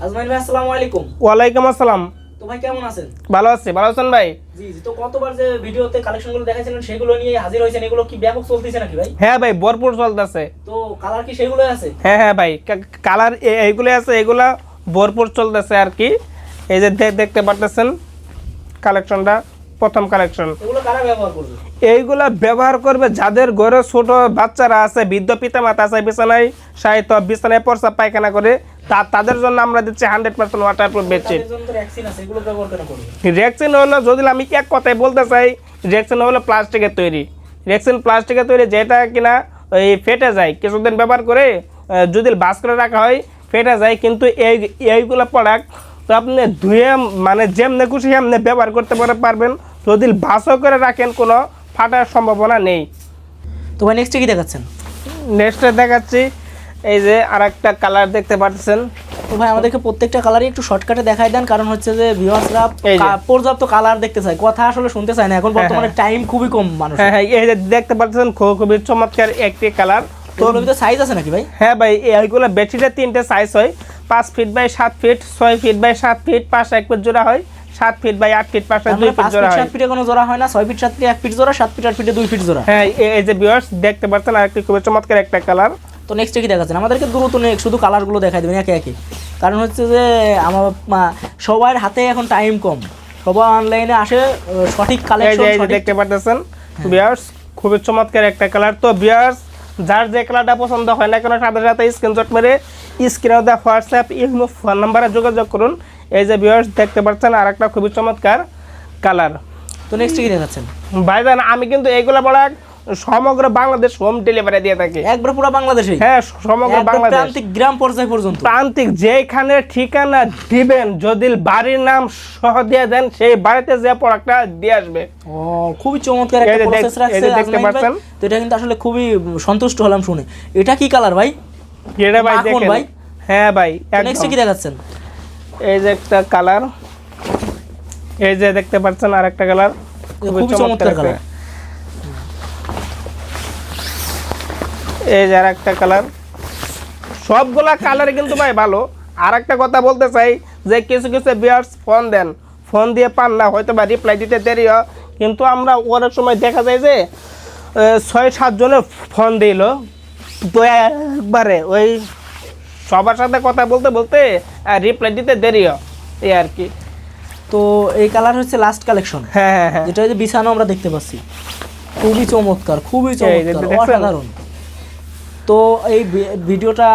ভাই আসসালামু আলাইকুম। ওয়ালাইকুম আসসালাম। তো ভাই কেমন আছেন? ভালো আছি ভালো আছেন ভাই? জি জি তো কতবার যে ভিডিওতে কালেকশনগুলো দেখাইছিলেন সেগুলো নিয়ে হাজির হয়েছেন এগুলো কি ব্যাপক চলতেছে নাকি ভাই? হ্যাঁ ভাই ভরপুর চলতেছে। তো কালার কি আছে? হ্যাঁ হ্যাঁ ভাই কালার এইগুলো আছে এগুলা ভরপুর চলতেছে আর কি। এই যে দেখতে পারতেছেন কালেকশনটা প্রথম কালেকশন এগুলো কারা ব্যবহার করবে? এইগুলা ব্যবহার করবে যাদের ঘরে ছোট বাচ্চারা আছে বৃদ্ধ পিতা মাতা আছে বিছানায় সাহিত্য বিছানায় পরসা পায়খানা করে তাদের জন্য আমরা দিচ্ছি hundred percent waterproof bedsheet rexine হলো যদি আমি এক কথায় বলতে চাই রেক্সিন হলো প্লাস্টিকের তৈরি। রেক্সিন প্লাস্টিকের তৈরি যেটা কিনা ওই ফেটে যায়। কিছুদিন ব্যবহার করে যদি বাস করে রাখা হয় ফেটে যায়। কিন্তু এই এইগুলো প্রোডাক্ট তো আপনি ধুয়ে মানে যেমনি খুশি এমনি ব্যবহার করতে পারে পারবেন। যদি বাসও করে রাখেন কোনো ফাটার সম্ভাবনা নেই। তো নেক্সটে কি দেখাচ্ছেন? নেক্সটে দেখাচ্ছি এই যে আর একটা কালার দেখতে পাচ্ছেন। তো ভাই আমাদেরকে প্রত্যেকটা কালারই একটু শর্টকাটে দেখাই দেন কারণ হচ্ছে যে ভিউয়ার্সরা পর্যাপ্ত কালার দেখতে চায়। কথা আসলে শুনতে চায় না। এখন বর্তমানে টাইম খুবই কম মানুষ হ্যাঁ হ্যাঁ এই যে দেখতে পাচ্ছেন খুব খুবই চমৎকার একটি কালার তোর ভিতরে সাইজ আছে নাকি ভাই? হ্যাঁ ভাই এইগুলো বেডশিটের তিনটে সাইজ হয়। পাঁচ ফিট বাই সাত ফিট ছয় ফিট বাই সাত ফিট পাঁচ এক ফিট জোড়া হয়। সাত ফিট বাই আট ফিট পাঁচ দুই মানে ফিট জোড়া হয়। সাত ফিটে কোনো জোড়া হয় না ছয় ফিট সাত ফিটে এক ফিট জোড়া সাত ফিট আট ফিটে দুই ফিট জোড়া। হ্যাঁ এই- এই যে ভিউয়ার্স দেখতে পাচ্ছেন আরেকটি খুবই চমৎকার একটা কালার তো নেক্সটে কি দেখাচ্ছেন? আমাদেরকে দ্রুত নেই শুধু কালারগুলো দেখাই দেবেন একে একে। কারণ হচ্ছে যে আমার সবার হাতে এখন টাইম কম। সবাই অনলাইনে আসে সঠিক কালেকশন দেখতে পাচ্ছেন বিয়ার্স খুবই চমৎকার একটা কালার তো বিয়ার্স যার যে কালারটা পছন্দ হয় না কেন সাথে সাথে স্ক্রিনশট মেরে স্ক্রিনে দেওয়া হোয়াটসঅ্যাপ ইমো ফোন নাম্বারে যোগাযোগ করুন। এই যে বিয়ার্স দেখতে পাচ্ছেন আর একটা খুবই চমৎকার কালার তো নেক্সটে কি দেখাচ্ছেন? ভাইজান আমি কিন্তু এইগুলা বলা সমগ্র বাংলাদেশ হোম ডেলিভারি দিয়ে থাকি। একবার পুরো বাংলাদেশে হ্যাঁ সমগ্র বাংলাদেশ। প্রান্তিক গ্রাম পর্যায় পর্যন্ত। প্রান্তিক যেখানে ঠিকানা দিবেন যদি বাড়ির নাম সহ দিয়ে দেন সেই বাড়িতে যে প্রোডাক্টটা দিয়ে আসবে। ও খুবই চমৎকার একটা প্রসেস রাখছে দেখতে পাচ্ছেন। তো এটা কিন্তু আসলে খুবই সন্তুষ্ট হলাম শুনে। এটা কি কালার ভাই? এটা ভাই দেখেন। ভাই। হ্যাঁ ভাই নেক্সটে কি দেখাচ্ছেন? এই যে একটা কালার এই যে দেখতে পাচ্ছেন আর একটা কালার খুবই চমৎকার কালার এই যে আর একটা কালার সবগুলা কালার কিন্তু ভাই ভালো। আর একটা কথা বলতে চাই যে কিছু কিছু বিয়ার্স ফোন দেন। ফোন দিয়ে পান না হয়তো বা রিপ্লাই দিতে দেরি হয়। কিন্তু আমরা অনেক সময় দেখা যায় যে ছয় সাতজনে ফোন দিল। তো একবারে ওই সবার সাথে কথা বলতে বলতে রিপ্লাই দিতে দেরি হয়। এই আর কি। তো এই কালার হচ্ছে লাস্ট কালেকশন হ্যাঁ হ্যাঁ হ্যাঁ। যেটা ওই যে বিছানো আমরা দেখতে পাচ্ছি। খুবই চমৎকার খুবই চমৎকার অসাধারণ। তো এই ভিডিওটা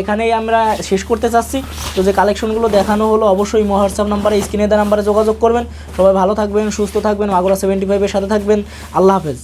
এখানেই আমরা শেষ করতে চাচ্ছি। তো যে কালেকশনগুলো দেখানো হলো, অবশ্যই হোয়াটসঅ্যাপ নাম্বারে, স্ক্রিনে দেওয়া নাম্বারে যোগাযোগ করবেন। সবাই ভালো থাকবেন, সুস্থ থাকবেন, মাগুরা সেভেন্টি ফাইভের সাথে থাকবেন। আল্লাহ হাফেজ।